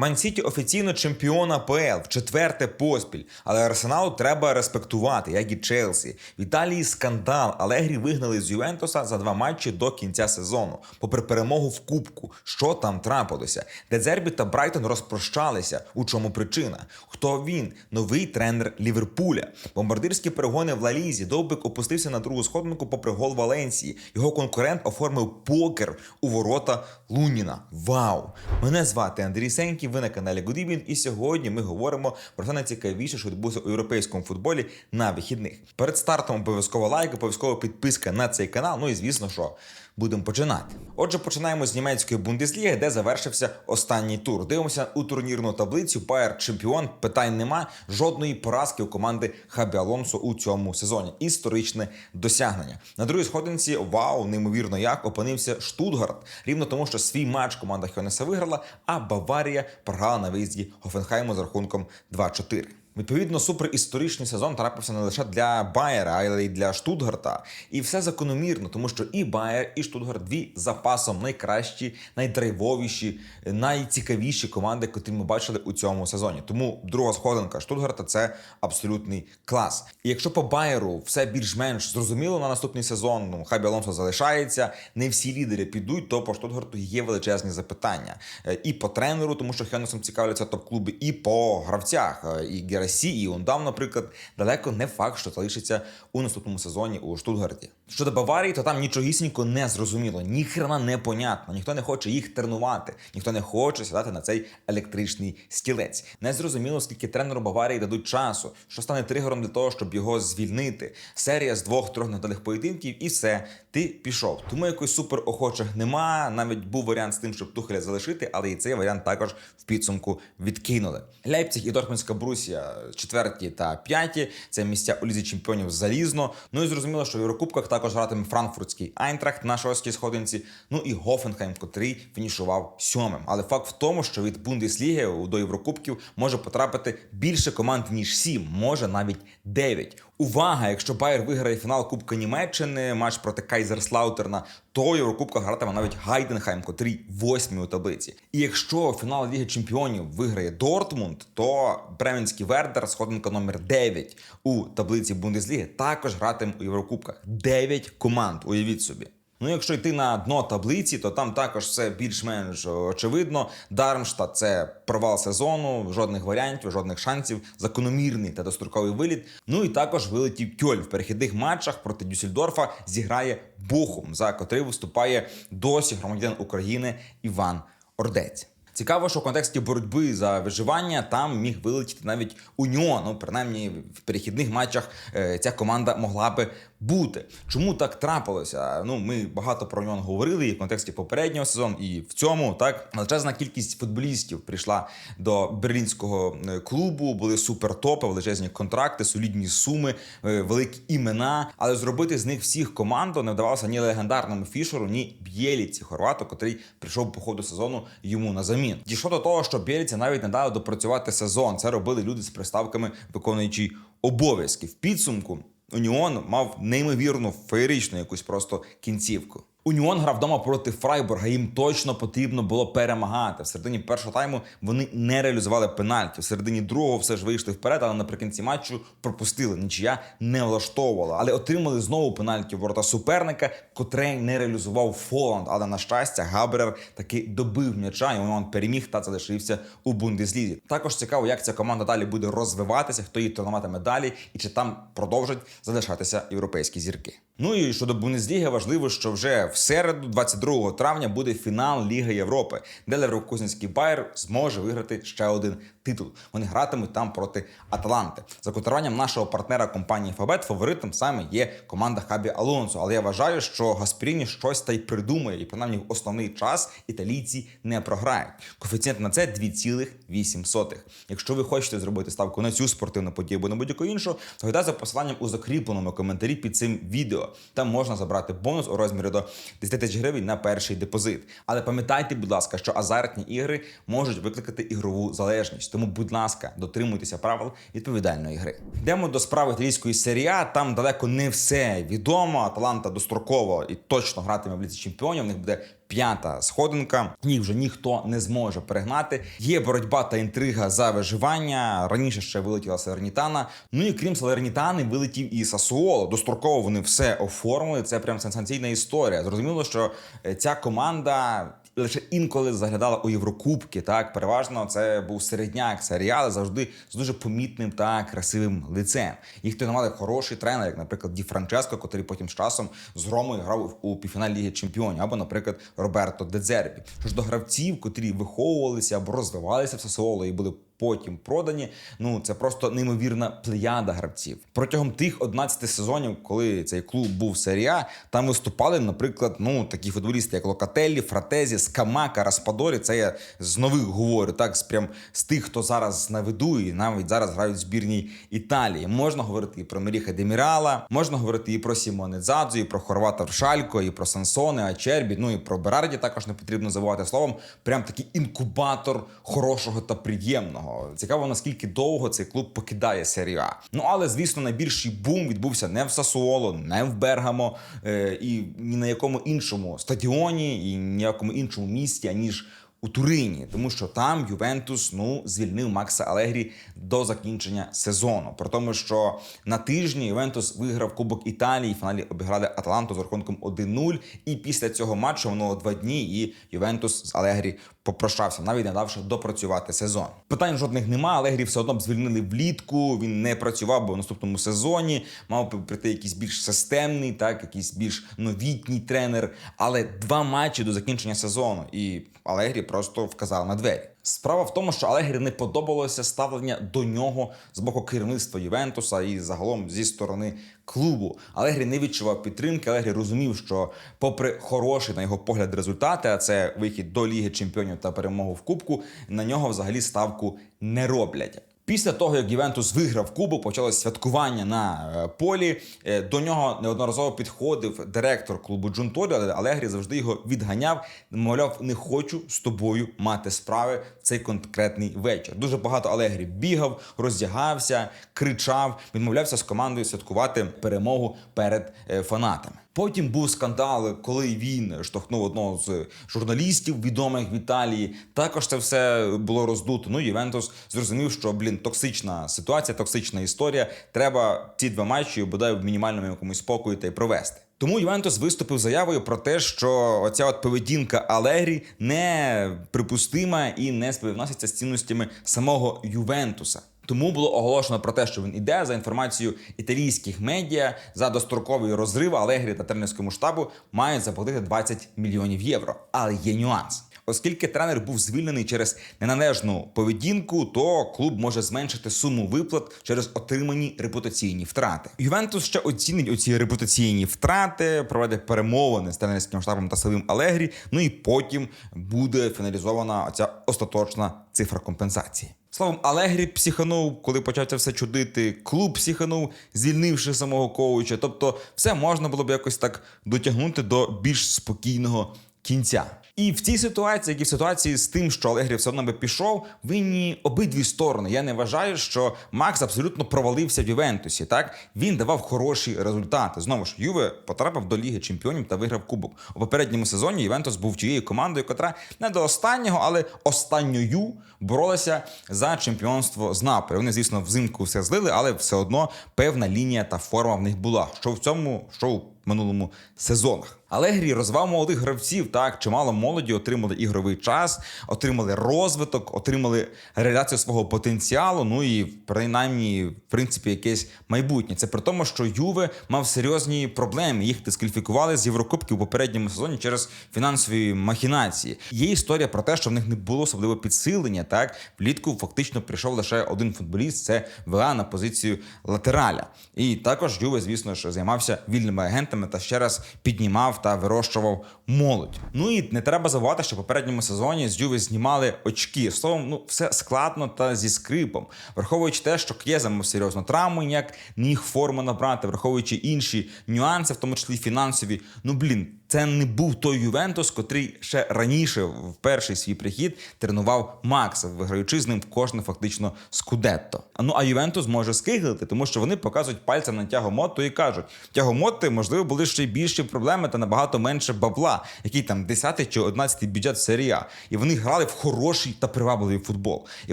Ман-Сіті офіційно чемпіон АПЛ в четверте поспіль, але Арсеналу треба респектувати, як і Челсі. В Італії скандал. Алегрі вигнали з Ювентуса за два матчі до кінця сезону. Попри перемогу в Кубку, що там трапилося? Дезербі та Брайтон розпрощалися. У чому причина? Хто він? Новий тренер Ліверпуля. Бомбардирські перегони в Лалізі. Довбик опустився на другу сходинку попри гол Валенсії. Його конкурент оформив покер у ворота Луніна. Вау! Мене звати Андрій Сеньків, ви на каналі Good Evening, і сьогодні ми говоримо про те найцікавіше, що відбулося у європейському футболі на вихідних. Перед стартом обов'язково лайк, обов'язково підписка на цей канал. Ну і звісно, що будемо починати. Отже, починаємо з німецької бундесліги, де завершився останній тур. Дивимося у турнірну таблицю. Байер чемпіон. Питань нема. Жодної поразки у команди Хабі Алонсо у цьому сезоні. Історичне досягнення. На другій сходинці вау, неймовірно, як опинився Штутгарт. Рівно тому, що свій матч команда Хьонеса виграла, а Баварія програла на виїзді Хофенхайму з рахунком 2-4. Відповідно, суперісторичний сезон трапився не лише для Байера, але й для Штутгарта. І все закономірно, тому що і Байер, і Штутгарт дві запасом найкращі, найдрайвовіші, найцікавіші команди, котрі ми бачили у цьому сезоні. Тому друга сходинка Штутгарта це абсолютний клас. І якщо по Байеру все більш-менш зрозуміло на наступний сезон, ну Хабі Алонсо залишається, не всі лідери підуть, то по Штутгарту є величезні запитання. Е, І по тренеру, тому що Хьонесом цікавляться топ-клуби, і по гравцях. Е, І Герасі, Он Ундам, наприклад, далеко не факт, що залишиться у наступному сезоні у Штутгарті. Щодо Баварії, то там нічогісінько не зрозуміло, ніхрена не понятно. Ніхто не хоче їх тренувати, ніхто не хоче сідати на цей електричний стілець. Не зрозуміло, скільки тренеру Баварії дадуть часу, що стане тригером для того, щоб його звільнити. Серія з двох-трьох невдалих поєдинків, і все, ти пішов. Тому якось супер охочих нема. Навіть був варіант з тим, щоб Тухеля залишити, але і цей варіант також в підсумку відкинули. Ляйпціг і Дортмундська Брусія четверті та п'яті. Це місця у лізі чемпіонів залізно. Ну і зрозуміло, що в Єврокубках також гратиме франкфуртський Айнтрахт на шостій сходинці. Ну і Гофенхайм, котрий фінішував сьомим. Але факт в тому, що від Бундесліги до Єврокубків може потрапити більше команд ніж сім, може навіть дев'ять. Увага! Якщо Байер виграє фінал Кубка Німеччини, матч проти Кайзерслаутерна, то Єврокубка гратиме навіть Гайденхайм, котрий восьмій у таблиці. І якщо фінал Ліги Чемпіонів виграє Дортмунд, то Бременський Вердер, сходинка номер 9 у таблиці Бундесліги, також гратиме у Єврокубках. 9 команд, уявіть собі. Ну, якщо йти на дно таблиці, то там також все більш-менш очевидно. Дармштадт – це провал сезону, жодних варіантів, жодних шансів, закономірний та достроковий виліт. Ну і також вилетів Кьоль в перехідних матчах проти Дюссельдорфа зіграє Бохум, за котрий виступає досі громадян України Іван Ордець. Цікаво, що в контексті боротьби за виживання там міг вилетіти навіть Уніон. Ну, принаймні в перехідних матчах е, ця команда могла би бути. Чому так трапилося? Ну, ми багато про нього говорили і в контексті попереднього сезону, і в цьому так величезна кількість футболістів прийшла до берлінського е, клубу. Були супертопи, величезні контракти, солідні суми, е, великі імена. Але зробити з них всіх команду не вдавалося ні легендарному фішеру, ні Б'єліці Хорвату, котрий прийшов по ходу сезону йому на замін. Дійшло до того, що Бєліці навіть не дали допрацювати сезон. Це робили люди з приставками виконуючі обов'язки. В підсумку Уніон мав неймовірну феєричну якусь просто кінцівку. Уніон грав вдома проти Фрайбурга. Їм точно потрібно було перемагати. В середині першого тайму вони не реалізували пенальті. В середині другого все ж вийшли вперед, але наприкінці матчу пропустили. Нічия не влаштовувала. Але отримали знову пенальті ворота суперника, котрий не реалізував Фоланд. Але на щастя, Габрер таки добив м'яча, і Уніон переміг та залишився у Бундеслізі. Також цікаво, як ця команда далі буде розвиватися, хто її тренуватиме далі, і чи там продовжать залишатися європейські зірки. Ну і щодо Бундесліги, важливо, що вже в середу, 22 травня, буде фінал Ліги Європи, де Леврокузненський Байер зможе виграти ще один титул. Вони гратимуть там проти Аталанти. За котируванням нашого партнера компанії Фабет фаворитом саме є команда Хабі Алонсо. Але я вважаю, що Гаспріні щось та й придумає, і принаймні в основний час італійці не програють. Коефіцієнт на це 2,8. Якщо ви хочете зробити ставку на цю спортивну подію або на будь-яку іншу, то гайда за посиланням у закріпленому коментарі під цим відео. Там можна забрати бонус у розмірі до 10 тисяч гривень на перший депозит. Але пам'ятайте, будь ласка, що азартні ігри можуть викликати ігрову залежність. Тому, будь ласка, дотримуйтеся правил відповідальної гри. Йдемо до справи італійської серії А. Там далеко не все відомо. Аталанта достроково і точно гратиме в ліці чемпіонів. У них буде п'ята сходинка. Їх вже ніхто не зможе перегнати. Є боротьба та інтрига за виживання. Раніше ще вилетіла Салернітана. Ну і крім Салернітани, вилетів і Сасуоло. Достроково вони все оформили. Це прям сенсаційна історія. Зрозуміло, що е, ця команда. Лише інколи заглядала у Єврокубки. Так переважно це був середняк серіали завжди з дуже помітним та красивим лицем. Їх тренували хороші тренери, як, наприклад, Ді Франческо, котрий потім з часом з Ромою грав у півфіналі Ліги Чемпіонів, або, наприклад, Роберто Дедзербі. Що ж до гравців, котрі виховувалися або розвивалися в Сосоло і були потім продані. Ну це просто неймовірна плеяда гравців. Протягом тих 11 сезонів, коли цей клуб був серія, там виступали, наприклад, ну такі футболісти, як Локателлі, Фратезі, Скамака, Распадорі. Це я з нових говорю, так з прям з тих, хто зараз на виду і навіть зараз грають в збірній Італії. Можна говорити і про Меріха Демірала, можна говорити і про Сімоне Дзадзу, і про Хорвата Вшалько, і про Сансоне, Ачербі, ну і про Берарді також не потрібно забувати словом. Прям такий інкубатор хорошого та приємного. Цікаво, наскільки довго цей клуб покидає серію А. Ну але звісно, найбільший бум відбувся не в Сасуоло, не в Бергамо е, і ні на якому іншому стадіоні, і ніякому іншому місті, аніж. У Турині, тому що там Ювентус ну звільнив Макса Алегрі до закінчення сезону. Про тому, що на тижні Ювентус виграв Кубок Італії, фіналі обіграли Аталанту з рахунком 1-0. І після цього матчу минуло два дні, і Ювентус з Алегрі попрощався, навіть не давши допрацювати сезон. Питань жодних нема. Алегрі все одно б звільнили влітку. Він не працював, бо в наступному сезоні мав би прийти якийсь більш системний, так якийсь більш новітній тренер. Але два матчі до закінчення сезону, і Алегрі просто вказав на двері. Справа в тому, що Алегрі не подобалося ставлення до нього з боку керівництва Ювентуса і загалом зі сторони клубу. Алегрі не відчував підтримки. Алегрі розумів, що, попри хороші на його погляд результати, а це вихід до Ліги Чемпіонів та перемогу в Кубку, на нього взагалі ставку не роблять. Після того, як Ювентус виграв Кубу, почалось святкування на е, полі. Е, До нього неодноразово підходив директор клубу Джунторі, але Алегрі завжди його відганяв. Мовляв, не хочу з тобою мати справи цей конкретний вечір. Дуже багато Алегрі бігав, роздягався, кричав, відмовлявся з командою святкувати перемогу перед е, фанатами. Потім був скандал, коли він штовхнув одного з журналістів відомих в Італії. Також це все було роздуто. Ну Ювентус зрозумів, що блін токсична ситуація, токсична історія. Треба ці два матчі бодай в мінімальному якомусь спокою та й провести. Тому Ювентус виступив заявою про те, що оця от поведінка Алегрі не припустима і не співвноситься з цінностями самого Ювентуса. Тому було оголошено про те, що він іде за інформацією італійських медіа за достроковий розрив Алегрі та тренерському штабу мають заплатити 20 мільйонів євро. Але є нюанс. Оскільки тренер був звільнений через неналежну поведінку, то клуб може зменшити суму виплат через отримані репутаційні втрати. Ювентус ще оцінить оці репутаційні втрати, проведе перемовини з тренерським штабом та самим Алегрі. Ну і потім буде фіналізована оця остаточна цифра компенсації. Словом, Алегрі психанув, коли почав це все чудити. Клуб психанув, звільнивши самого коуча. Тобто, все можна було б якось так дотягнути до більш спокійного кінця. І в цій ситуації, як і в ситуації з тим, що Алегрі все одно би пішов, винні обидві сторони. Я не вважаю, що Макс абсолютно провалився в Ювентусі. Так він давав хороші результати. Знову ж Юве потрапив до Ліги Чемпіонів та виграв кубок. У попередньому сезоні Ювентус був тією командою, котра не до останнього, але останньою боролася за чемпіонство з Наполі. Вони, звісно, взимку все злили, але все одно певна лінія та форма в них була. Що в цьому, що у минулому сезонах. Алегрі розвав молодих гравців. Так чимало молоді отримали ігровий час, отримали розвиток, отримали реалізацію свого потенціалу. Ну і принаймні, в принципі, якесь майбутнє. Це при тому, що Юве мав серйозні проблеми. Їх дискваліфікували з Єврокубків у попередньому сезоні через фінансові махінації. Є історія про те, що в них не було особливо підсилення. Так влітку фактично прийшов лише один футболіст. Це ВА на позицію латераля. І також Юве, звісно ж, займався вільними агентами та ще раз піднімав та вирощував молодь. Ну і не треба забувати, що в попередньому сезоні з Юве знімали очки. Словом, ну все складно та зі скрипом, враховуючи те, що К'єза мав серйозну травму, ніяк не їх форму набрати, враховуючи інші нюанси, в тому числі фінансові. Ну блін. Це не був той Ювентус, котрий ще раніше в перший свій прихід тренував Макса, виграючи з ним в кожне фактично скудетто. Ну а Ювентус може скиглити, тому що вони показують пальцем на тяго Мотто і кажуть: тяго Мотти, можливо, були ще більші проблеми та набагато менше бабла, який там 10 чи 11 бюджет серія. І вони грали в хороший та привабливий футбол. І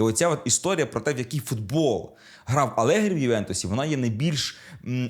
оця от історія про те, в який футбол грав Алегрі в Ювентусі, вона є найбільш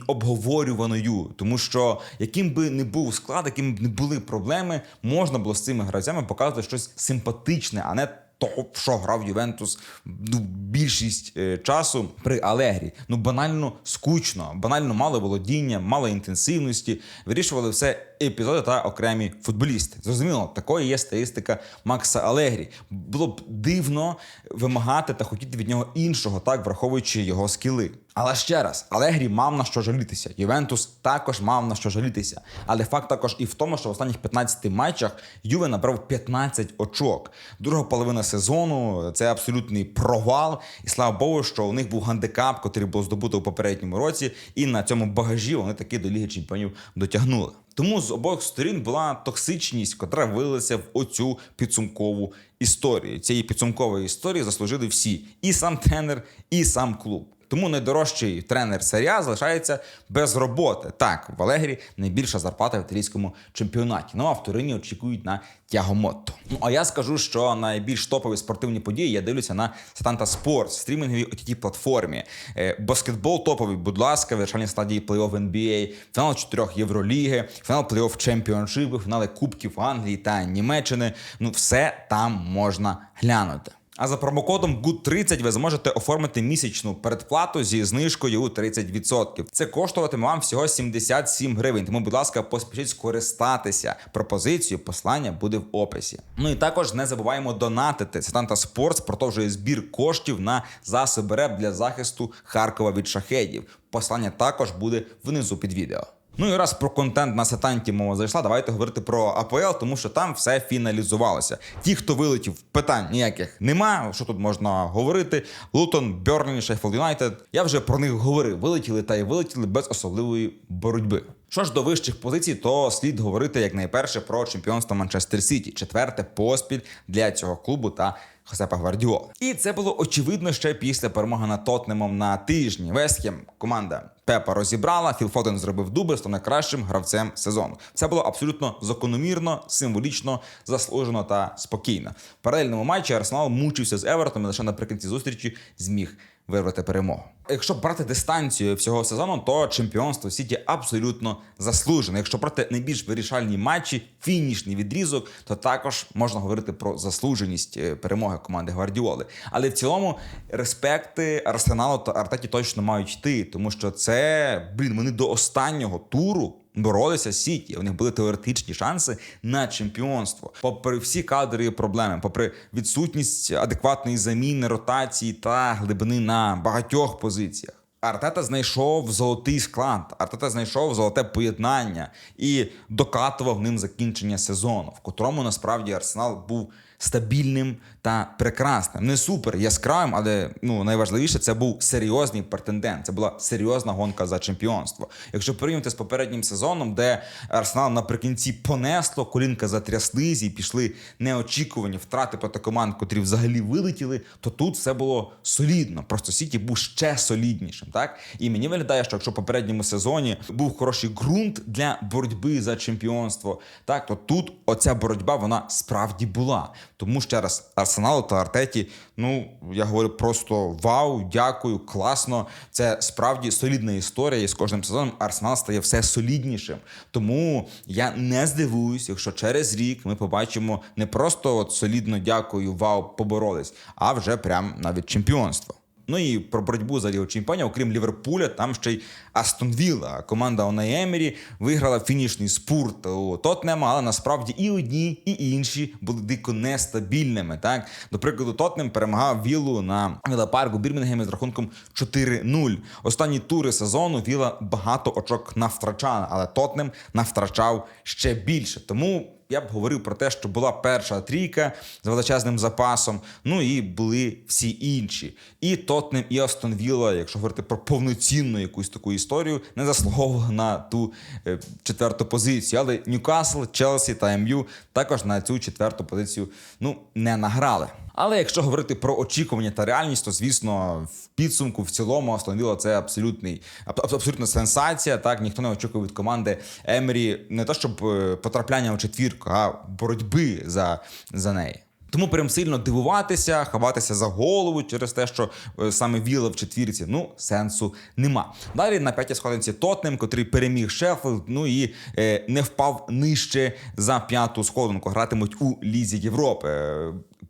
обговорюваною, тому що яким би не був склад, яким б не були проблеми, можна було з цими гравцями показувати щось симпатичне, а не в що грав Ювентус ну, більшість е, часу при Алегрі. Ну банально скучно, банально мало володіння, мало інтенсивності. Вирішували все епізоди та окремі футболісти. Зрозуміло, такою є статистика Макса Алегрі. Було б дивно вимагати та хотіти від нього іншого, так враховуючи його скіли. Але ще раз, Алегрі мав на що жалітися. Ювентус також мав на що жалітися. Але факт також і в тому, що в останніх 15 матчах Юве набрав 15 очок. Друга половина сезону це абсолютний провал. І слава Богу, що у них був гандикап, який був здобуто у попередньому році, і на цьому багажі вони таки до Ліги Чемпіонів дотягнули. Тому з обох сторін була токсичність, котра вилилася в оцю підсумкову історію. Цієї підсумкової історії заслужили всі: і сам тренер, і сам клуб. Тому найдорожчий тренер серія залишається без роботи. Так, в Алегрі найбільша зарплата в італійському чемпіонаті. Ну а в Турині очікують на Тягомотто. Ну а я скажу, що найбільш топові спортивні події я дивлюся на Satanta Sports, стрімінговій ott платформі. Е, баскетбол топовий, будь ласка, в стадії плей-офф NBA, фінал чотирьох Євроліги, фінал плей-офф чемпіоншипу, фінали Кубків Англії та Німеччини. Ну, все там можна глянути. А за промокодом GOOD30 ви зможете оформити місячну передплату зі знижкою у 30%. Це коштуватиме вам всього 77 гривень. Тому, будь ласка, поспішіть скористатися пропозицією. Послання буде в описі. Ну і також не забуваємо донатити. Сетанта Спортс продовжує збір коштів на засоби РЕП для захисту Харкова від шахедів. Послання також буде внизу під відео. Ну і раз про контент на сатанті мова зайшла, давайте говорити про АПЛ, тому що там все фіналізувалося. Ті, хто вилетів, питань ніяких нема. Що тут можна говорити? Лутон, Берлін, Шеффілд Юнайтед. Я вже про них говорив. Вилетіли та й вилетіли без особливої боротьби. Що ж до вищих позицій, то слід говорити якнайперше про чемпіонство Манчестер Сіті, четверте поспіль для цього клубу та Хосепа Гвардіола. І це було очевидно ще після перемоги над Тотнемом на тижні. Вестхем команда Пепа розібрала. Філ Фоден зробив дубль, став найкращим гравцем сезону. Це було абсолютно закономірно, символічно, заслужено та спокійно. В паралельному матчі Арсенал мучився з Евертом і лише наприкінці зустрічі зміг вирвати перемогу. Якщо брати дистанцію всього сезону, то чемпіонство Сіті абсолютно заслужене. Якщо брати найбільш вирішальні матчі, фінішний відрізок, то також можна говорити про заслуженість е, перемоги команди Гвардіоли. Але в цілому респекти Арсеналу та Артеті точно мають йти, тому що це блін, вони до останнього туру. Боролися з Сіті, у них були теоретичні шанси на чемпіонство. Попри всі кадрові проблеми, попри відсутність адекватної заміни, ротації та глибини на багатьох позиціях. Артета знайшов золотий склад, Артета знайшов золоте поєднання і докатував ним закінчення сезону, в котрому насправді Арсенал був стабільним та прекрасним. Не супер яскравим, але ну найважливіше це був серйозний претендент. Це була серйозна гонка за чемпіонство. Якщо порівняти з попереднім сезоном, де Арсенал наприкінці понесло, колінка затряслись і пішли неочікувані втрати проти команд, котрі взагалі вилетіли, то тут все було солідно. Просто Сіті був ще соліднішим. Так і мені виглядає, що якщо в попередньому сезоні був хороший ґрунт для боротьби за чемпіонство, так то тут оця боротьба вона справді була. Тому ще раз Арсеналу та Артеті, ну я говорю просто вау, дякую, класно. Це справді солідна історія. І з кожним сезоном Арсенал стає все соліднішим. Тому я не здивуюсь, якщо через рік ми побачимо не просто от солідно дякую, вау, поборолись, а вже прям навіть чемпіонство. Ну і про боротьбу за Лігу Чемпіонів, окрім Ліверпуля, там ще й Астон Вілла. Команда Онай Емері виграла фінішний спурт у Тотнема, але насправді і одні, і інші були дико нестабільними. Так, до прикладу, Тотнем перемагав Віллу на Вілапарку Бірмінгемі з рахунком 4-0. Останні тури сезону Віла багато очок навтрачала, але Тотнем навтрачав ще більше. Тому я б говорив про те, що була перша трійка з величезним запасом. Ну і були всі інші. І Тотнем, і Астон Вілла, якщо говорити про повноцінну якусь таку історію, не заслуговували на ту е, четверту позицію. Але Ньюкасл, Челсі та МЮ також на цю четверту позицію ну не награли. Але якщо говорити про очікування та реальність, то звісно, в підсумку в цілому Астон це абсолютний аб- абсолютна сенсація. Так ніхто не очікує від команди Емері не то, щоб е, потрапляння у четвірку, а боротьби за, за неї. Тому прям сильно дивуватися, ховатися за голову через те, що е, саме Віла в четвірці, ну сенсу нема. Далі на п'ятій сходинці Тотнем, котрий переміг Шеффілд, ну і е, не впав нижче за п'яту сходинку. Гратимуть у Лізі Європи.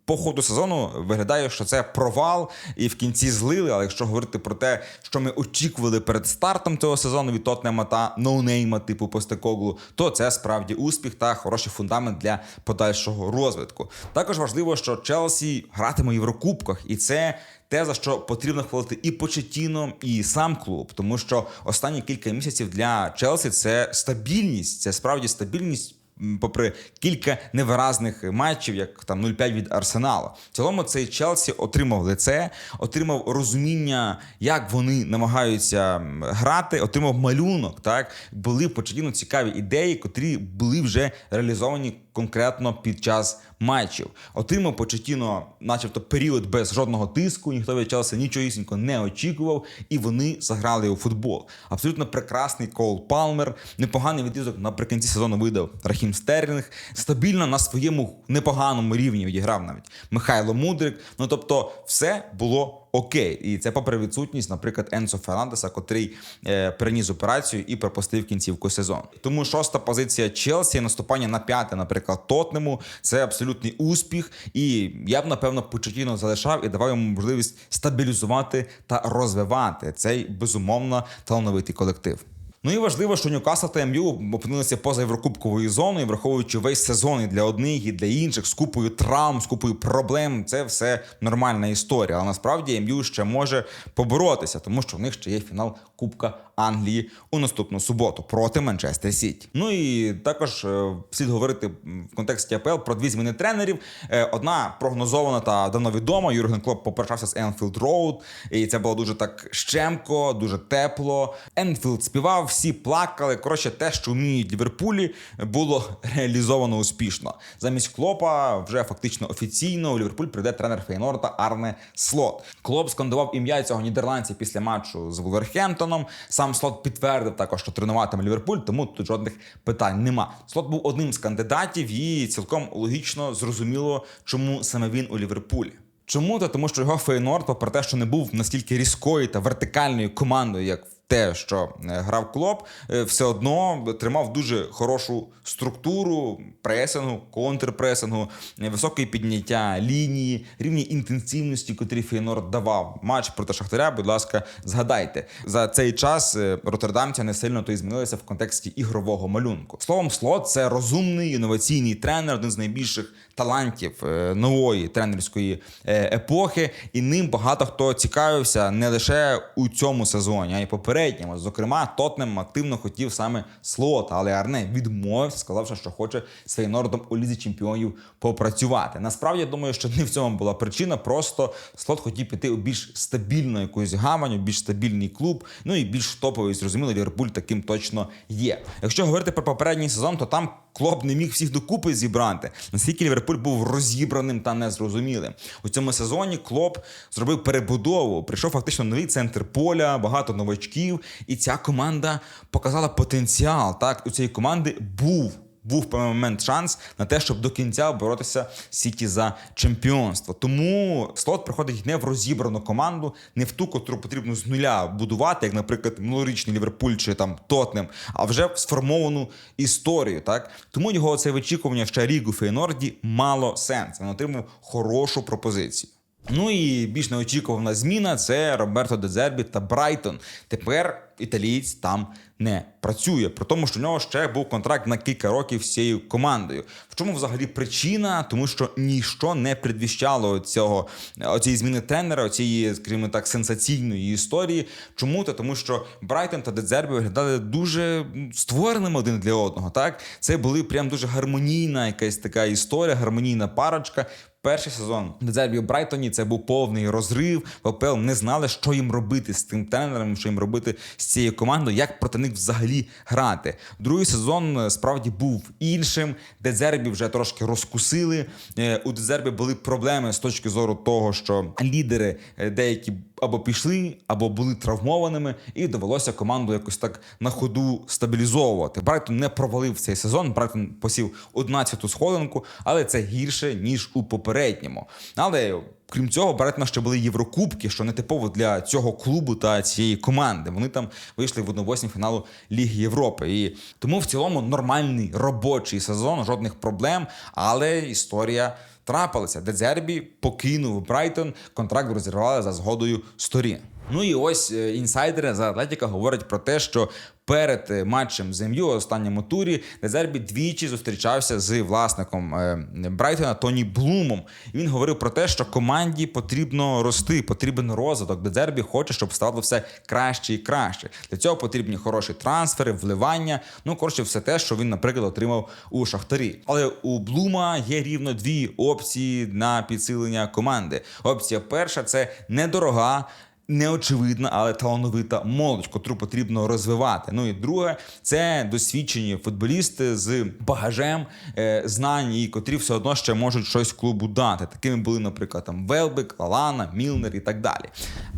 По ходу сезону виглядає, що це провал, і в кінці злили. Але якщо говорити про те, що ми очікували перед стартом цього сезону від Тотнема та ноунейма типу Постекоглу, то це справді успіх та хороший фундамент для подальшого розвитку. Також важливо, що Челсі гратиме Єврокубках, і це. Те, за що потрібно хвалити і Почетіно, і сам клуб, тому що останні кілька місяців для Челсі це стабільність, це справді стабільність попри кілька невиразних матчів, як там 0-5 від Арсеналу. В цілому цей Челсі отримав лице, отримав розуміння, як вони намагаються грати, отримав малюнок. Так були початку цікаві ідеї, котрі були вже реалізовані конкретно під час матчів. Отримав Почетіно, начебто, період без жодного тиску. Ніхто від Челсі нічогісінько не очікував, і вони заграли у футбол. Абсолютно прекрасний Кол Палмер, непоганий відрізок наприкінці сезону видав Рахім Стерлінг. Стабільно на своєму непоганому рівні відіграв навіть Михайло Мудрик. Ну тобто, все було. Окей, і це попри відсутність, наприклад, Енсо Фернандеса, котрий е, приніс операцію і пропустив кінцівку сезону. Тому шоста позиція Челсі, наступання на п'яте, наприклад, Тотнему, це абсолютний успіх. І я б напевно почуттіно залишав і давав йому можливість стабілізувати та розвивати цей безумовно талановитий колектив. Ну і важливо, що Ньюкасл та МЮ опинилися поза єврокубковою зоною, враховуючи весь сезон і для одних, і для інших, з купою травм, з купою проблем. Це все нормальна історія. Але насправді МЮ ще може поборотися, тому що в них ще є фінал Кубка Англії у наступну суботу проти Манчестер Сіті. Ну і також е, слід говорити в контексті АПЛ про дві зміни тренерів. Е, Одна прогнозована та давно відома. Юрген Клоп попрощався з Енфілд Роуд, і це було дуже так щемко, дуже тепло. Енфілд співав, всі плакали. Коротше, те, що вміють Ліверпулі, було реалізовано успішно. Замість Клопа вже фактично офіційно у Ліверпуль прийде тренер Фейнорда Арне Слот. Клоп скандував ім'я цього нідерландця після матчу з Вулверхемптоном. Сам Слот підтвердив також, що тренуватиме Ліверпуль, тому тут жодних питань нема. Слот був одним з кандидатів, і цілком логічно зрозуміло, чому саме він у Ліверпулі. Чому? Та тому, що його Фейнорд, попри те, що не був настільки різкою та вертикальною командою, як те, що е, грав Клоп, е, все одно тримав дуже хорошу структуру пресингу, контрпресингу, е, високе підняття лінії, рівні інтенсивності, котрі Фейнорд давав. Матч проти Шахтаря, будь ласка, згадайте. За цей час роттердамці не сильно то й змінилися в контексті ігрового малюнку. Словом, слот це розумний інноваційний тренер, один з найбільших талантів е, нової тренерської е, епохи, і ним багато хто цікавився не лише у цьому сезоні, а й попередньому. Зокрема, Тотнем активно хотів саме слота, але Арне відмовився, сказавши, що хоче з Фейнордом у лізі чемпіонів попрацювати. Насправді я думаю, що не в цьому була причина. Просто слот хотів піти у більш стабільну якусь гавань, у більш стабільний клуб. Ну і більш топовий, зрозуміло, Ліверпуль таким точно є. Якщо говорити про попередній сезон, то там Клоп не міг всіх докупи зібрати. Наскільки Ліверпуль був розібраним та незрозумілим. У цьому сезоні Клоп зробив перебудову. Прийшов фактично новий центр поля, багато новачків, і ця команда показала потенціал. Так, у цієї команди був. Був певний момент шанс на те, щоб до кінця боротися Сіті за чемпіонство. Тому слот приходить не в розібрану команду, не в ту, котру потрібно з нуля будувати, як, наприклад, минулорічний Ліверпуль чи там Тотнем, а вже в сформовану історію. Так тому його це вичікування ще рік у Фейнорді мало сенс. Він отримав хорошу пропозицію. Ну і більш неочікувана зміна це Роберто Дезербі та Брайтон. Тепер італієць там не працює, при тому, що в нього ще був контракт на кілька років з цією командою. В чому взагалі причина? Тому що ніщо не предвіщало цього оцієї зміни тренера, цієї, скажімо так, сенсаційної історії. Чому то тому, що Брайтон та Дезербі виглядали дуже створеними один для одного. Так, це були прям дуже гармонійна якась така історія, гармонійна парочка. Перший сезон на дербі у Брайтоні це був повний розрив. ВПЛ не знали, що їм робити з тим тренером, що їм робити з цією командою, як проти них взагалі грати. Другий сезон е, справді був іншим. Дезербі вже трошки розкусили. Е, У Дезербі були проблеми з точки зору того, що лідери е, деякі або пішли, або були травмованими, і довелося команду якось так на ходу стабілізовувати. Брайтон не провалив цей сезон. Брайтон посів 11-ту сходинку, але це гірше ніж у попередньому. Але крім цього, Брайтона ще були Єврокубки, що не типово для цього клубу та цієї команди. Вони там вийшли в 1-8 фіналу Ліги Європи. І тому в цілому нормальний робочий сезон, жодних проблем. Але історія трапилася. Дезербі покинув Брайтон, контракт розірвали за згодою сторін. Ну і ось е, інсайдери за Атлетіка говорять про те, що перед е, матчем з МЮ у останньому турі Дезербі двічі зустрічався з власником е, Брайтона Тоні Блумом. І він говорив про те, що команді потрібно рости, потрібен розвиток. Дезербі хоче, щоб ставало все краще і краще. Для цього потрібні хороші трансфери, вливання. Ну коротше, все те, що він, наприклад, отримав у Шахтарі. Але у Блума є рівно дві опції на підсилення команди. Опція перша це недорога неочевидна, але талановита молодь, котру потрібно розвивати. Ну і друге, це досвідчені футболісти з багажем е, знань, і котрі все одно ще можуть щось клубу дати. Такими були, наприклад, там Велбек, Лалана, Мілнер і так далі.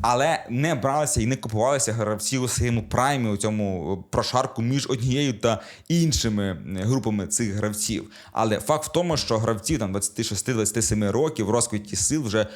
Але не бралися і не купувалися гравці у своєму праймі у цьому прошарку між однією та іншими е, групами цих гравців. Але факт в тому, що гравці там 26-27 років в розквіті сил вже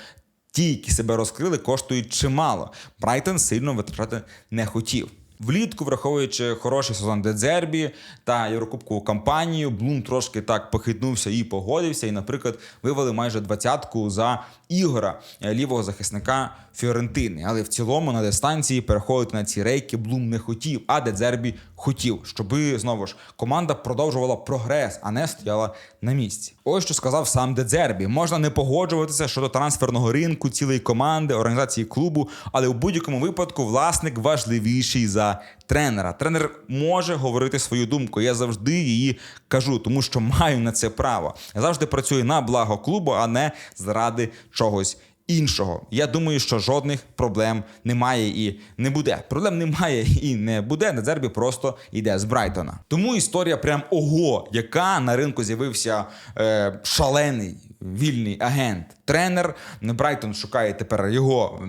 ті, які себе розкрили, коштують чимало. Брайтон сильно витрачати не хотів. Влітку, враховуючи хороший сезон Дедзербі та Єврокубкову кампанію, Блум трошки так похитнувся і погодився. І, наприклад, вивели майже двадцятку за Ігора, е, лівого захисника Фіорентини. Але в цілому на дистанції переходити на ці рейки Блум не хотів, а Дедзербі хотів, щоби знову ж команда продовжувала прогрес, а не стояла на місці. Ось що сказав сам Дедзербі. Можна не погоджуватися щодо трансферного ринку, цілої команди, організації клубу, але у будь-якому випадку власник важливіший за тренера. Тренер може говорити свою думку. Я завжди її кажу, тому що маю на це право. Я завжди працюю на благо клубу, а не заради чогось. Іншого, я думаю, що жодних проблем немає і не буде. Проблем немає і не буде. Недзербі просто йде з Брайтона. Тому історія прям ого, яка на ринку з'явився е, шалений вільний агент. Тренер Брайтон шукає тепер його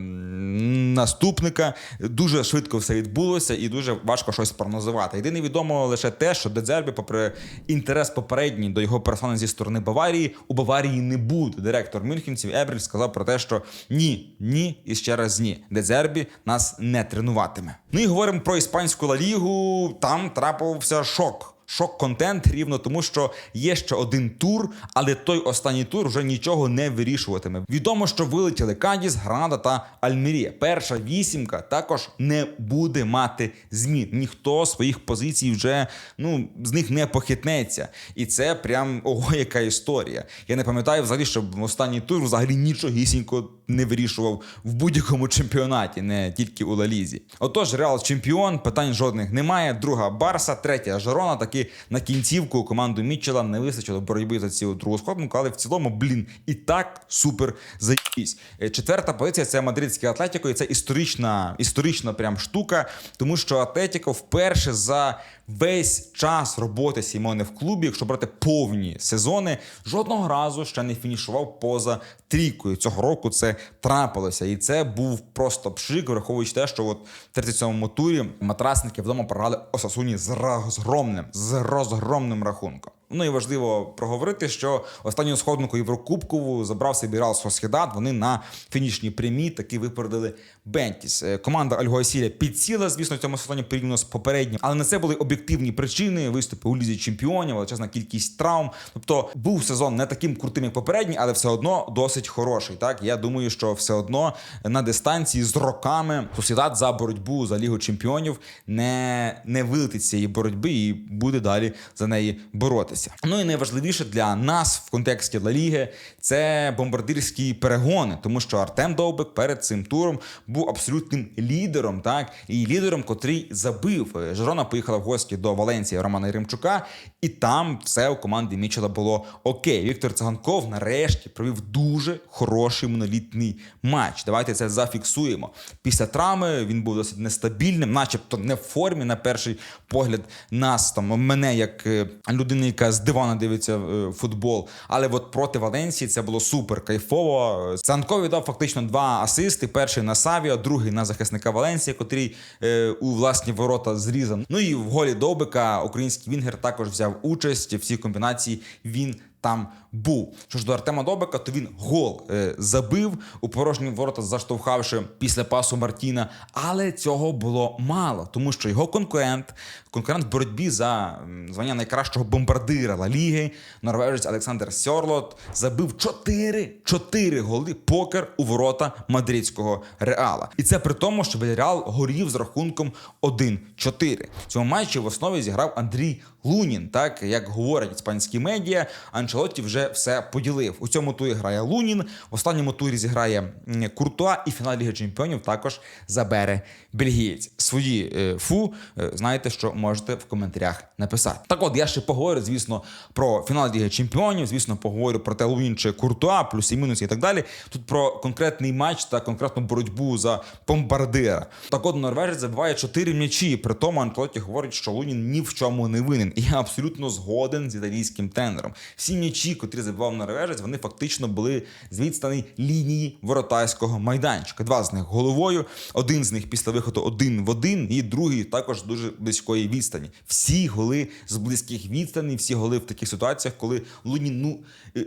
наступника. Дуже швидко все відбулося і дуже важко щось прогнозувати. Єдине відомо лише те, що Дедзербі, попри інтерес попередній до його персони зі сторони Баварії, у Баварії не буде. Директор Мюнхенців Ебріль сказав про те, що ні, ні і ще раз ні. Дедзербі нас не тренуватиме. Ну і говоримо про іспанську Ла Лігу. Там трапився шок. Шок-контент рівно тому, що є ще один тур, але той останній тур вже нічого не вирішуватиме. Відомо, що вилетіли Кадіс, Гранада та Альмерія. Перша вісімка також не буде мати змін. Ніхто своїх позицій вже ну з них не похитнеться. І це прям ого, яка історія. Я не пам'ятаю взагалі, щоб останній тур взагалі нічогісінько не вирішував в будь-якому чемпіонаті, не тільки у Лалізі. Отож, Реал чемпіон, питань жодних немає. Друга Барса, третя Жерона. Таки на кінцівку команду Мітчела не вистачило боротьби за цю другу сходинку, але в цілому, блін, і так супер заїсь. Четверта позиція це мадридське Атлетіко, і це історична, історична прям штука, тому що Атлетіко вперше за весь час роботи Сімони в клубі, якщо брати повні сезони, жодного разу ще не фінішував поза трійкою. Цього року це трапилося, і це був просто пшик, враховуючи те, що от в 37-му турі матрасники вдома програли Осасуні з розгромним, з розгромним рахунком. Ну і важливо проговорити, що останню сходнику Єврокубкову забрав собі Реал Сосєдад. Вони на фінішній прямій таки випередили Бентіс. Е, Команда Альгоасіля підсіла, звісно, в цьому сезоні порівняно з попереднім, але на це були об'єктивні причини: виступи у лізі чемпіонів, величезна кількість травм. Тобто був сезон не таким крутим, як попередній, але все одно досить хороший. Так я думаю, що все одно на дистанції з роками Сосєдад за боротьбу за лігу чемпіонів не, не вилетить цієї боротьби і буде далі за неї боротися. Ну і найважливіше для нас в контексті Ла Ліги це бомбардирські перегони, тому що Артем Довбик перед цим туром був абсолютним лідером, так і лідером, котрий забив. Жирона поїхала в гості до Валенції Романа Єремчука, і там все у команди Мічела було окей. Віктор Циганков нарешті провів дуже хороший монолітний матч. Давайте це зафіксуємо. Після травми він був досить нестабільним, начебто не в формі на перший погляд нас там мене як е, людини, яка з дивана дивиться е, футбол. Але от проти Валенсії це було супер кайфово. Санкові віддав фактично два асисти: перший на Савіо, другий на захисника Валенсії, котрий е, у власні ворота зрізав. Ну і в голі Довбика український Вінгер також взяв участь в цій комбінації. Він там був. Що ж до Артема Добика, то він гол е, забив у порожні ворота, заштовхавши після пасу Мартіна. Але цього було мало, тому що його конкурент, конкурент в боротьбі за звання найкращого бомбардира Ла Ліги, норвежець Олександр Сьорлот, забив 4, 4 голи покер у ворота мадридського Реала. І це при тому, що Реал горів з рахунком 1-4. В цьому матчі в основі зіграв Андрій Лунін. Так як говорять іспанські медіа, Анчелотті вже все поділив. У цьому турі грає Лунін. В останньому турі зіграє Куртуа, і фінал Ліги Чемпіонів також забере бельгієць. Свої е, фу е, знаєте, що можете в коментарях написати. Так, от я ще поговорю, звісно, про фінал Ліги Чемпіонів. Звісно, поговорю про те Лунін чи Куртуа, плюси, мінуси і так далі. Тут про конкретний матч та конкретну боротьбу за бомбардира. Так от норвежець забиває 4 м'ячі. При тому Анчелотті говорить, що Лунін ні в чому не винен. І я абсолютно згоден з італійським тренером. Всі м'ячі, котрі забивав норвежець, вони фактично були з відстані лінії воротайського майданчика. Два з них головою, один з них після виходу один в один, і другий також дуже близької відстані. Всі голи з близьких відстаней, всі голи в таких ситуаціях, коли Лунін, ну. е,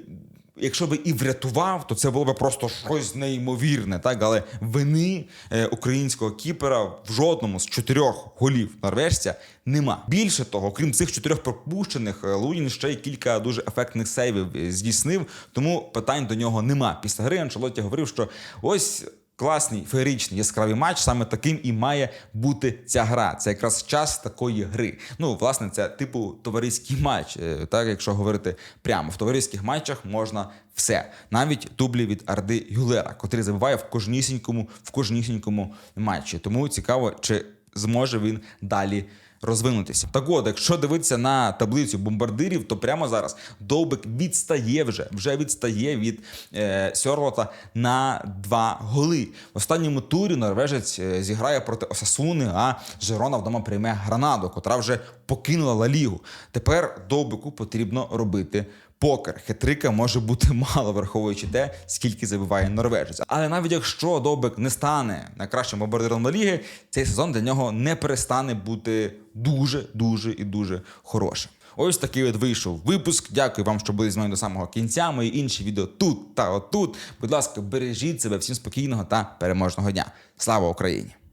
Якщо би і врятував, то це було б просто щось неймовірне, так але вини е, українського кіпера в жодному з чотирьох голів норвежця нема. Більше того, окрім цих чотирьох пропущених, е, Лунін ще й кілька дуже ефектних сейвів здійснив, тому питань до нього нема. Після гри Анчелотті говорив, що ось. Класний, феєричний, яскравий матч, саме таким і має бути ця гра. Це якраз час такої гри. Ну, власне, це типу товариський матч. е, Так, якщо говорити прямо в товариських матчах можна все, навіть дублі від Арди Юлера, котрий забиває в кожнісінькому, в кожнісінькому матчі. Тому цікаво, чи зможе він далі. Розвинутися так, от, якщо дивитися на таблицю бомбардирів, то прямо зараз Довбик відстає вже вже відстає від е, Сьорлота на два голи. В останньому турі норвежець е, зіграє проти Осасуни, а Жерона вдома прийме Гранаду, котра вже покинула Ла Лігу. Тепер Довбику потрібно робити. Покер хитрика може бути мало, враховуючи те, скільки забиває норвежець. Але навіть якщо Довбик не стане найкращим бомбардиром Ліги, цей сезон для нього не перестане бути дуже, дуже і дуже хорошим. Ось такий от вийшов випуск. Дякую вам, що були з мною до самого кінця. Мої інші відео тут та отут. Будь ласка, бережіть себе, всім спокійного та переможного дня. Слава Україні!